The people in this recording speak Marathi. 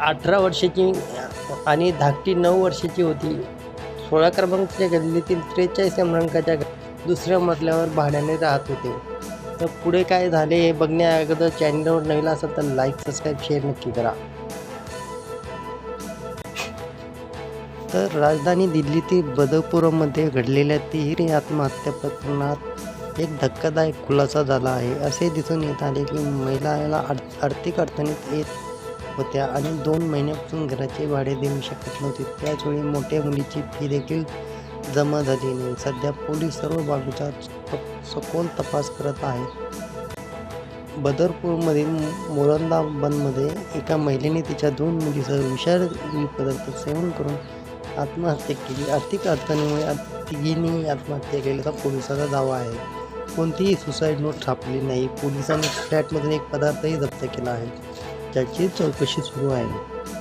अठरा वर्षाची आणि धाकटी नऊ वर्षाची होती. सोळा क्रमांकाच्या गल्लीतील त्रेचाळीस क्रमांकाच्या दुसऱ्या मजल्यावर भाड्याने राहत होते. तर पुढे काय झाले हे बघण्या अगोदर चॅनलवर नवीन असेल तर लाईक सबस्क्राईब शेअर नक्की करा. तर राजधानी दिल्लीतील बदरपुरमध्ये घडलेल्या तिहेरी आत्महत्या प्रकरणात एक धक्कादायक खुलासा झाला आहे. असे दिसून येत आले की महिलाला आर्थिक अडचणीत येत होत्या आणि दोन महिन्यापासून घराचे भाडे देऊ शकत नव्हते. त्याचवेळी मोठ्या मुलीची फी देखील जमा झाली नाही. सध्या पोलीस सर्व बाबीचा स- सखोल तपास करत आहेत बदरपूरमधील मोरंदा बंदमध्ये एका महिलेने तिच्या दोन मुलीसह विषारी पदार्थ सेवन करून आत्महत्या केली. आर्थिक अडचणीमुळे तिघींनी आत्महत्या केल्याचा पोलिसाचा दावा आहे. कोणतीही सुसाईड नोट छापली नाही. पोलिसांनी फ्लॅटमधून एक पदार्थही जप्त केला आहे. त्याची चौकशी सुरू आहे.